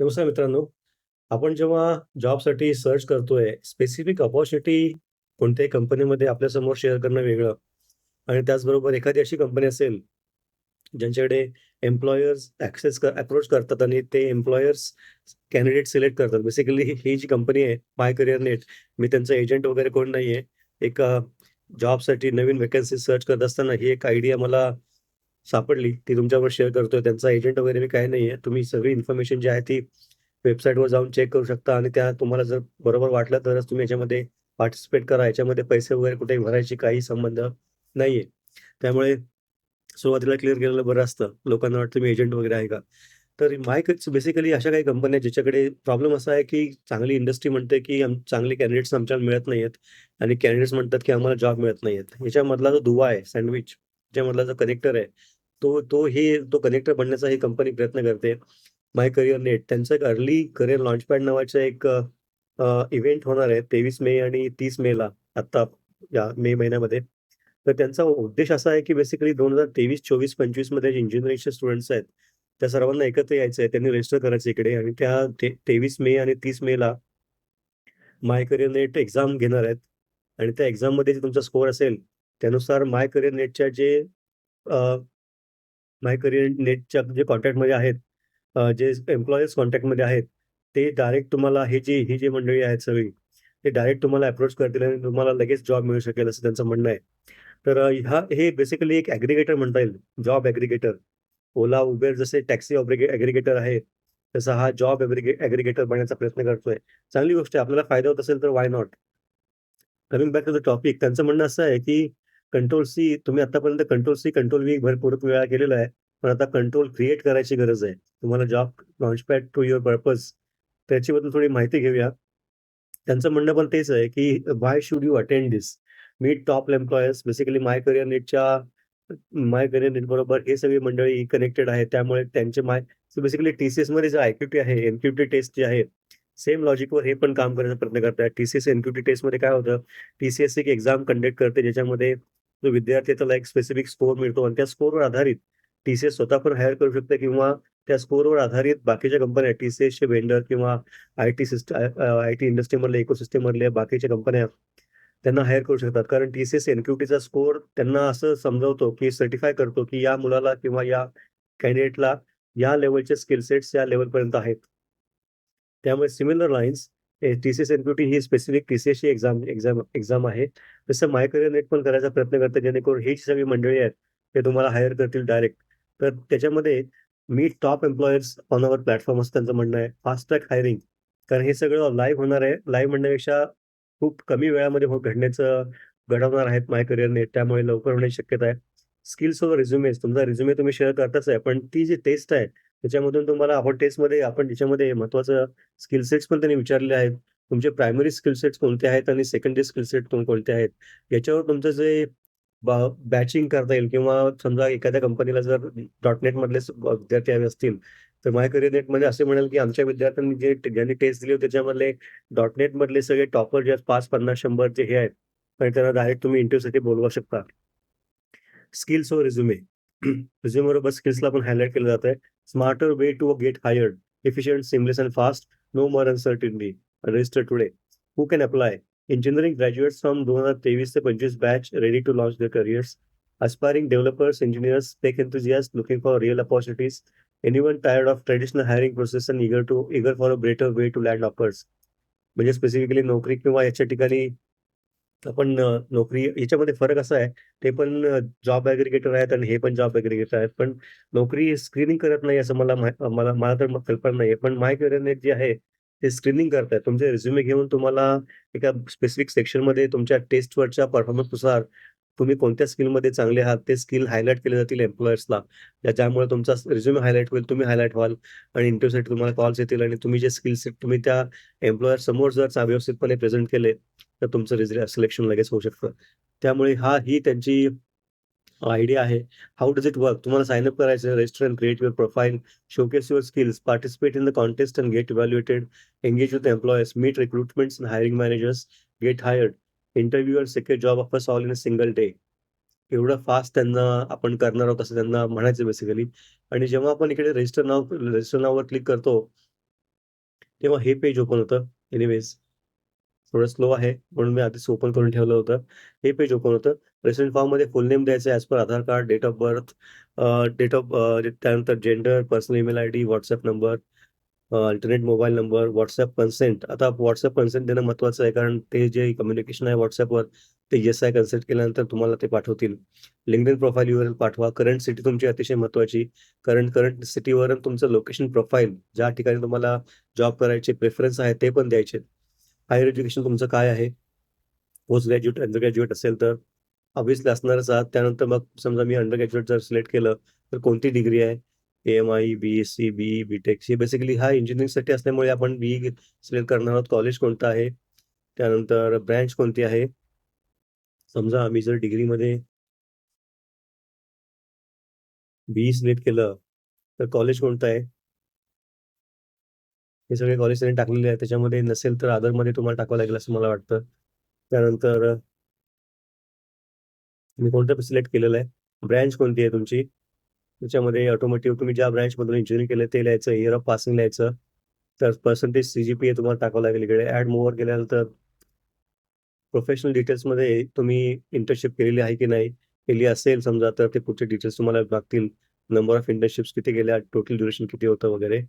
नमस्कार मित्रांनो. आपण जेव्हा जॉबसाठी सर्च करतोय, स्पेसिफिक अपॉर्च्युनिटी कोणत्याही कंपनीमध्ये आपल्यासमोर शेअर करणं वेगळं आणि त्याचबरोबर एखादी अशी कंपनी असेल, ज्यांच्याकडे एम्प्लॉयर्स ॲक्सेस कर अप्रोच करतात आणि ते एम्प्लॉयर्स कॅन्डिडेट सिलेक्ट करतात. बेसिकली ही जी कंपनी आहे, माय करियर नेट, मी त्यांचा एजंट वगैरे कोण नाही आहे. एक जॉबसाठी नवीन वेकन्सी सर्च करत असताना ही एक आयडिया मला सापडली, ती तुमच्यावर शेअर करतोय. त्यांचा एजंट वगैरे मी काही नाही आहे. तुम्ही सगळी इन्फॉर्मेशन जी आहे ती वेबसाईटवर जाऊन चेक करू शकता आणि त्या तुम्हाला जर बरोबर वाटलं तरच तुम्ही याच्यामध्ये पार्टिसिपेट करा. याच्यामध्ये पैसे वगैरे कुठे भरायची काही संबंध नाहीये. त्यामुळे सुरुवातीला क्लिअर केलेलं बरं असतं. लोकांना वाटतं मी एजंट वगैरे आहे का? तर मायकच बेसिकली अशा काही कंपन्या आहेत ज्याच्याकडे प्रॉब्लेम असा आहे, की चांगली इंडस्ट्री म्हणते, की चांगले कॅन्डिडेट्स आमच्याला मिळत नाहीयेत आणि कॅन्डिडेट्स म्हणतात, की आम्हाला जॉब मिळत नाहीयेत. याच्यामधला जो दुवा आहे, सँडविच ज्यामधला जो कनेक्टर आहे, तो तो हे तो कनेक्टर बनण्याचा ही कंपनी प्रयत्न करते. माय करियर नेट त्यांचं एक अर्ली करिअर लॉन्चपॅड नावाचं एक इव्हेंट होणार आहे 23 मे आणि तीस मेला आत्ता या मे महिन्यामध्ये. तर त्यांचा उद्देश असा आहे, की बेसिकली 2023, 24, 25 मध्ये जे इंजिनिअरिंगचे स्टुडंट्स आहेत, त्या सर्वांना एकत्र यायचं आहे. त्यांनी रजिस्टर करायचं इकडे आणि त्या ते 23 मे आणि तीस मेला माय करिअर नेट एक्झाम घेणार आहेत आणि त्या एक्झाममध्ये जे तुमचा स्कोअर असेल, त्यानुसार माय करियर नेटच्या जे माय करिअर नेटच्या जे कॉन्टॅक्टमध्ये आहेत, जे एम्प्लॉईज कॉन्टॅक्टमध्ये आहेत, ते डायरेक्ट तुम्हाला हे जी ही जी मंडळी आहेत सगळी, ते डायरेक्ट तुम्हाला अप्रोच करतील आणि तुम्हाला लगेच जॉब मिळू शकेल असं त्यांचं म्हणणं आहे. तर ह्या हा हे बेसिकली एक ॲग्रीगेटर म्हणता येईल, जॉब ॲग्रीगेटर. ओला, उबेर जसे टॅक्सी ऑब्रिगे आहे, तसा हा जॉब ॲग्रीगे बनण्याचा प्रयत्न करतोय. चांगली गोष्ट आहे. आपल्याला फायदा होत असेल तर why not? Coming back to the topic त्यांचं म्हणणं असं आहे, की कंट्रोल सी तुम्ही आतापर्यंत कंट्रोल सी, कंट्रोल व्ही भरपूर वेळा केलेला आहे. पण आता कंट्रोल क्रिएट करायची गरज आहे. तुम्हाला job launchpad to your purpose त्याच्याबद्दल थोडी माहिती घेऊया. त्यांचं म्हणणं पण तेच आहे, की why should you attend this me top employers basically my career नेटच्या माय करियर नेट बरोबर हे सगळी मंडळी कनेक्टेड आहेत. त्यामुळे त्यांचे माय बेसिकली टी-सी-एसमध्ये जे आय-क्यू-टी आहे, एन-क्यू-टी टेस्ट जी आहे, सेम लॉजिकवर हे पण काम करण्याचा प्रयत्न करतात टी-सी-एस, एन-क्यू-टी टेस्टमध्ये काय होतं, टी-सी-एस एक एक्झाम कंडक्ट करते, ज्याच्यामध्ये जो विद्यार्थी त्याला एक स्पेसिफिक स्कोर मिळतो आणि त्या स्कोरवर आधारित टी-सी-एस स्वतः पण हायर करू शकते किंवा त्या स्कोरवर आधारित बाकीच्या कंपन्या टी-सी-एसचे किंवा आय-टी सिस्टम आय-टी इंडस्ट्रीमधले इकोसिस्टममधल्या बाकीच्या कंपन्या त्यांना हायर करू शकतात. कारण टी-सी-एस, स्कोर त्यांना असं समजावतो, की सर्टिफाय करतो, की या मुलाला किंवा या कॅन्डिडेटला या लेवलचे स्किल सेट्स या लेवलपर्यंत आहेत. त्यामुळे similar lines a TCS, NQT he specific टी-सी-एसची एक्झाम एक्झाम एक्झाम आहे. तसं माय करियर नेट पण करायचा प्रयत्न करते, जेणेकरून ही जी सगळी मंडळी आहेत, ते तुम्हाला हायर करतील डायरेक्ट. तर त्याच्यामध्ये मी top employers on our platform असं त्यांचं म्हणणं आहे. फास्ट ट्रॅक हायरिंग कारण हे सगळं लाईव्ह होणार आहे. लाईव्ह म्हणण्यापेक्षा खूप कमी वेळामध्ये हो, घडण्याचं घडवणार आहेत माय करिअर नेट. त्यामुळे लवकर होण्याची शक्यता आहे. स्किल्स ओवर रिझ्युमेज तुमचा रिझ्युमे तुम्ही शेअर करताच आहे. पण ती जी टेस्ट आहे, त्याच्यामधून तुम्हाला आपण टेस्टमध्ये आपण त्याच्यामध्ये महत्त्वाचं स्किल सेट्स पण त्यांनी विचारलेले आहेत. तुमचे प्रायमरी स्किल सेट्स कोणते आहेत आणि सेकंडरी स्किल सेट कोणते आहेत. याच्यावर तुमचं जे बॅचिंग करता येईल किंवा समजा एखाद्या कंपनीला जर डॉट नेट विद्यार्थी हवे असतील, तर माय करिअर नेटमध्ये असे म्हणेल, की आमच्या विद्यार्थ्यांनी जे ज्यांनी टेस्ट दिली होती त्याच्यामधले डॉट नेट मधले सगळे टॉपर जे आहेत पाच पन्नास शंभर जे हे आहेत आणि त्यांना डायरेक्ट तुम्ही इंटरव्ह्यूसाठी बोलवू शकता. स्किल्स व रिझ्युमे. रिझ्युमर बस स्किल्सला पण हायलाइट केलं जात आहे smarter way to get hired. Efficient seamless and fast. No more uncertainty register today. Who can apply? Engineering graduates from 2023 ते 25 batch ready to launch the careers aspiring developers, engineers, tech enthusiast looking for real opportunities. Anyone tired of traditional hiring process end eager to eager for a better way to land offers. म्हणजे specifically नोकरी किंवा याच्या ठिकाणी आपण नोकरी याच्यामध्ये फरक असा आहे, ते पण जॉब ॲग्रीगेटर आहेत आणि हे पण जॉब ॲग्रीगेटर आहेत. पण नोकरी स्क्रीनिंग करत नाही असं मला मला मला तर कल्पना नाहीये. पण माय करिअर जे आहे, ते स्क्रीनिंग करतात तुमचे रिझ्युमे घेऊन तुम्हाला एका स्पेसिफिक सेक्शनमध्ये तुमच्या टेस्टवरच्या परफॉर्मन्सनुसार तुम्ही कोणत्या स्किलमध्ये चांगले आहात, ते स्किल हायलाइट केले जातील एम्प्लॉयर्सला. ज्यामुळे तुमचा रिझ्युमे हायलाइट होईल, तुम्ही हायलाइट व्हाल आणि इंटरव्ह्यूसाठी तुम्हाला कॉल्स येतील आणि तुम्ही जे स्किल तुम्ही त्या एम्प्लॉयर समोर जर व्यवस्थितपणे प्रेझेंट केले, तर तुमचं रिझल्ट सिलेक्शन लगेच होऊ शकतं. त्यामुळे हा ही त्यांची आयडिया आहे. How does it work? तुम्हाला साइन अप करायचं, register and create your profile, showcase your skills, participate in the contest and get evaluated, engage with employers, meet recruitments and hiring managers, get hired, interviewer and secure job offers all in a single day. एवढं fast त्यांना आपण करणार आहोत असं त्यांना म्हणायचं basically आणि जेव्हा आपण इकडे रजिस्टर नाव रजिस्टर नावावर क्लिक करतो, तेव्हा हे पेज ओपन होतं. एनिवेज थोडं स्लो आहे म्हणून मी आधीच ओपन करून ठेवलं होतं. हे पेज ओपन होतं. रेसिडेंट फॉर्ममध्ये फुल नेम द्यायचं as per Aadhaar card, date of birth, date of त्यानंतर gender, personal email I D WhatsApp number, alternate mobile number, WhatsApp consent. आता व्हॉट्सअप कन्सेंट देणं महत्वाचं आहे कारण ते जे कम्युनिकेशन आहे व्हॉट्सअपवर ते येस आय कन्सेंट केल्यानंतर तुम्हाला ते पाठवतील. LinkedIn प्रोफाइल युअर पाठवा. करंट सिटी तुमची अतिशय महत्वाची करंट करंट सिटीवरून तुमचं लोकेशन प्रोफाईल ज्या ठिकाणी तुम्हाला जॉब करायचे प्रेफरन्स आहे ते पण द्यायचे. हायर एज्युकेशन तुमचं काय आहे? पोस्ट ग्रॅज्युएट, अंडर ग्रॅज्युएट असेल तर ऑब्व्हियसली असणारच आहात. त्यानंतर मग समजा मी अंडर ग्रॅज्युएट जर सिलेक्ट केलं तर कोणती डिग्री आहे? AMI, S C BTech C basically हा इंजिनिअरिंगसाठी असल्यामुळे आपण बी सिलेक्ट करणार आहोत. कॉलेज कोणतं आहे? त्यानंतर ब्रँच कोणती आहे? समजा आम्ही जर डिग्रीमध्ये बी सिलेक्ट केलं तर कॉलेज कोणतं आहे? हे सगळे कॉलेज त्यांनी टाकलेले आहेत. त्याच्यामध्ये नसेल तर आदरमध्ये तुम्हाला टाकावं लागेल असं मला वाटतं. त्यानंतर तुम्ही कोणतं सिलेक्ट केलेलं आहे? ब्रँच कोणती आहे तुमची? त्याच्यामध्ये ऑटोमोटिव्ह तुम्ही ज्या ब्रँचमधून इंजिनिअरिंग केलं ते लिहायचं. इयर ऑफ पासिंग लिहायचं. तर पर्सेंटेज ए तुम्हाला टाकावं लागेल इकडे. ॲड मूव्हवर गेल्यानंतर प्रोफेशनल डिटेल्समध्ये तुम्ही इंटर्नशिप केलेली आहे की नाही? केली असेल समजा तर ते पुढचे डिटेल्स तुम्हाला लागतील. नंबर ऑफ इंटर्नशिप्स किती गेल्या टोटल ड्युरेशन किती होतं वगैरे.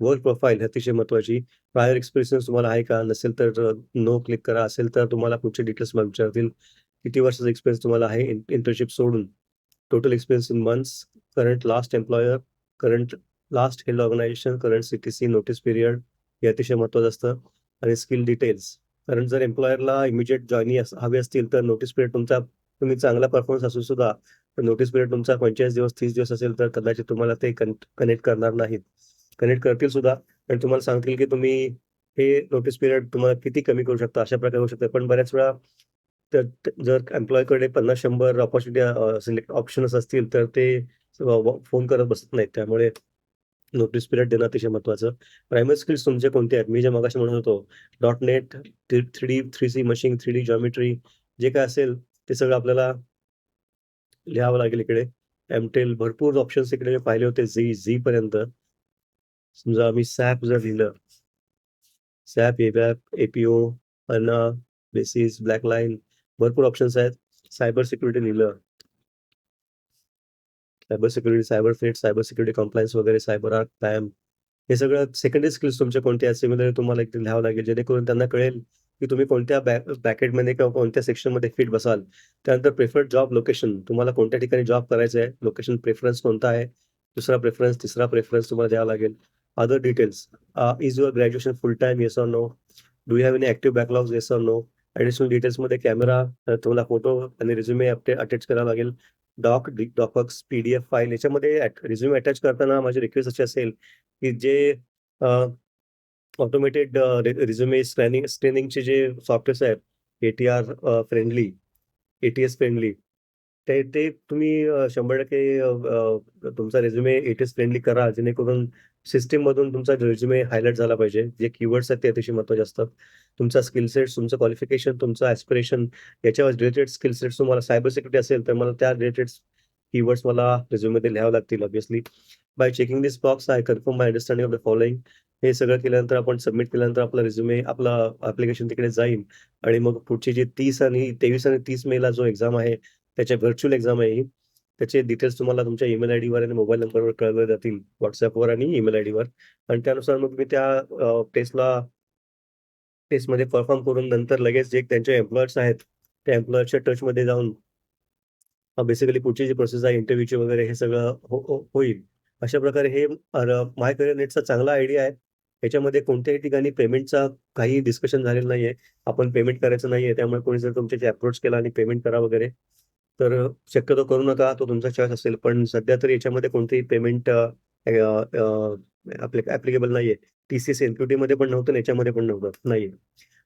वर्क प्रोफाइल अतिशय महत्वाची प्रायर एक्सपिरियन्स तुम्हाला आहे का? नसेल तर नो क्लिक करा. असेल तर तुम्हाला पुढचे डिटेल्स मला विचारतील. किती वर्षाचा एक्सपिरियन्स तुम्हाला आहे इंटर्नशिप सोडून? Total experience in months, current last employer, current last held organisation, current CTC, notice period हे अतिशय महत्वाचं असतं आणि स्किल डिटेल्स. कारण जर एम्प्लॉयरला इमिजिएट जॉईनी हवे असतील तर नोटीस पिरियड तुमचा तुम्ही चांगला परफॉर्मन्स असून सुद्धा नोटीस पिरियड तुमचा 45 दिवस, तीस दिवस असेल तर कदाचित तुम्हाला ते कनेक्ट करणार नाहीत. कनेक्ट करतील सुद्धा आणि तुम्हाला सांगतील की तुम्ही हे नोटीस पिरियड तुम्हाला किती कमी करू शकता अशा प्रकारे होऊ शकतं. पण बऱ्याच वेळा तर जर एम्प्लॉयकडे 50-100 अपॉर्च्युनिटी सिलेक्ट ऑप्शन्स असतील तर ते फोन करत बसत नाहीत. त्यामुळे नोटीस पिरियड देणं अतिशय महत्त्वाचं. प्रायमरी स्किल्स तुमचे कोणते आहेत? मी जे मगाशी म्हणत होतो dot net three D three C machine, three D geometry जे काय असेल ते सगळं आपल्याला लिहावं लागेल इकडे. एमटेल भरपूर ऑप्शन्स इकडे पाहिले होते झी झी पर्यंत समजा आम्ही सॅप जर लिहिलं. सॅप, एबॅप, एपीओ, अना, बेसिस, ब्लॅक लाईन भरपूर ऑप्शन्स आहेत. सायबर सिक्युरिटी लिहिलं. Cyber security, cyber threat, cyber security compliance वगैरे, सायबर आर्ट पॅम हे सगळं सेकंडरी स्किल्स तुमच्या कोणते आहेत? तुम्हाला इथे लिहावं लागेल जेणेकरून त्यांना कळेल की तुम्ही कोणत्या बॅ बॅकेटमध्ये किंवा कोणत्या सेक्शनमध्ये फिट बसाल. त्यानंतर प्रेफर्ड जॉब लोकेशन तुम्हाला कोणत्या ठिकाणी जॉब करायचा आहे? लोकेशन प्रेफरन्स कोणता आहे? दुसरा प्रेफरन्स, तिसरा प्रेफरन्स तुम्हाला द्यावा लागेल. Other details is your graduation full time yes or no? Do have any active backlogs yes or no? Additional डिटेल्समध्ये कॅमेरा तुम्हाला फोटो आणि रिझ्युमे अटॅच करावा लागेल. डॉक, डॉकवर्क्स, पीडीएफ फाईल याच्यामध्ये रिझ्युमे अटॅच करताना माझी रिक्वेस्ट अशी असेल की जे ऑटोमेटेड रिझ्युमे स्कॅनिंग स्कॅनिंगचे जे सॉफ्टवेअर्स आहेत एटीआर फ्रेंडली, एटीएस फ्रेंडली ते ते तुम्ही 100% तुमचा रिझ्युमे एटीएस फ्रेंडली करा जेणेकरून सिस्टीममधून तुमचा रेझ्युमे हायलाइट झाला पाहिजे. जे कीवर्ड्स आहेत ते अतिशय महत्त्वाचे असतात. तुमचा स्किल सेट्स, तुमचं क्वालिफिकेशन, तुमचं ॲस्पिरेशन याच्यावर रिलेटेड स्किल सेट्स तुम्हाला सायबर सिक्युरिटी असेल तर मला त्या रिलेटेड कीवर्ड्स मला रिझ्युममध्ये लिहावं लागतील obviously. By checking this box I confirm my understanding of the following हे सगळं केल्यानंतर आपण सबमिट केल्यानंतर आपला रिझ्युमे आपला अप्लिकेशन तिकडे जाईल. आणि मग पुढची जी तीस आणि 23 आणि 30 मेला जो एक्झाम आहे त्याच्या व्हर्च्युअल एक्झाम आहे त्याचे डिटेल्स तुम्हाला तुमच्या ईमेल आयडीवर आणि मोबाईल नंबरवर कळवले जातील व्हॉट्सअपवर आणि ईमेल आयडीवर आणि त्यानुसार मग मी त्या टेस्टला टेस्टमध्ये परफॉर्म करून नंतर लगेच जे त्यांचे एम्प्लॉयर्स आहेत त्या एम्प्लॉयर्सच्या टचमध्ये जाऊन बेसिकली पुढची जी प्रोसेस आहे इंटरव्ह्यूची वगैरे हे सगळं हो, हो, होईल. अशा प्रकारे हे माय करियर नेटचा चांगला आयडिया आहे. याच्यामध्ये कोणत्याही ठिकाणी पेमेंटचा काही डिस्कशन झालेलं नाहीये. आपण पेमेंट करायचं नाहीये. त्यामुळे कोणी जर तुमच्याशी अप्रोच केला आणि पेमेंट करा वगैरे तर शक्यतो करू नका. तो तुमचा चॉईस असेल. पण सध्या तरी याच्यामध्ये कोणतेही पेमेंट ॲप्लिकेबल नाहीये. टीसीएस एनक्यूटीमध्ये पण नव्हतं याच्यामध्ये पण नव्हतं नाहीये.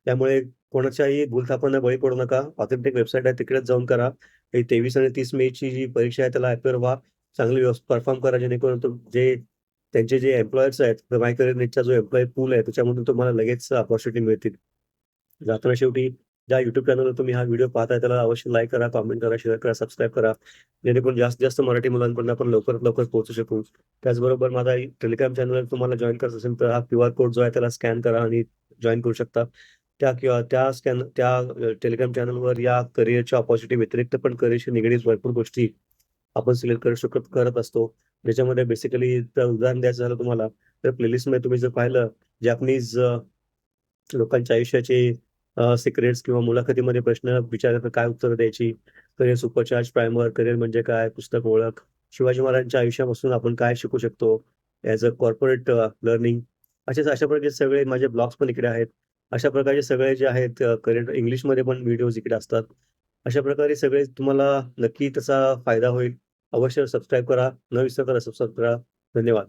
त्यामुळे कोणाच्याही भूलथापांना बळी पडू नका. ऑथेंटिक वेबसाईट आहे तिकडेच जाऊन करा. तेवीस 23 आणि 30 मेची जी परीक्षा आहे त्याला अपिअर व्हा. चांगली परफॉर्म करा जेणेकरून जे त्यांचे जे एम्प्लॉयर्स आहेत माय करियर नेटचा जो एम्प्लॉय पूल आहे त्याच्यामधून तुम्हाला लगेच अपॉर्च्युनिटी मिळतील. जाताना शेवटी ज्या युट्यूब चॅनलवर तुम्ही हा व्हिडिओ पाहताय त्याला अवश्य लाईक करा, कॉमेंट करा, शेअर करा, सबस्क्राईब करा. जेणेकरून जास्तीत जास्त मराठी मुलांपर्यंत आपण लवकरात लवकर पोहोचू शकू. त्याचबरोबर माझा टेलिग्राम चॅनलवर तुम्हाला जॉईन करायचं असेल तर हा क्यूआर कोड जो आहे त्याला स्कॅन करा आणि जॉईन करू शकता. त्या किंवा त्या स्कॅन त्या टेलिग्राम चॅनलवर या करिअरच्या ऑपॉर्च्युनिटी व्यतिरिक्त पण करिअरशी निगडीत भरपूर गोष्टी आपण सिलेक्ट करू शकत करत असतो. ज्याच्यामध्ये बेसिकली तर उदाहरण द्यायचं झालं तुम्हाला तर प्लेलिस्टमध्ये तुम्ही जर पाहिलं जॅपनीज लोकांच्या आयुष्याचे सिक्रेट्स किंवा मुलाखतीमध्ये प्रश्न विचारले तर काय उत्तरं द्यायची, करिअर सुपरचार्ज प्रायमर, करिअर म्हणजे काय, पुस्तक ओळख, शिवाजी महाराजांच्या आयुष्यापासून आपण काय शिकू शकतो, ॲज अ कॉर्पोरेट लर्निंग असेच अशा प्रकारचे सगळे माझे ब्लॉग्स पण इकडे आहेत. अशा प्रकारचे सगळे जे आहेत करंट इंग्लिशमध्ये पण व्हिडिओज इकडे असतात. अशा प्रकारे सगळे तुम्हाला नक्की त्याचा फायदा होईल. अवश्य सबस्क्राईब करा. न विसरता सबस्क्राईब करा. धन्यवाद.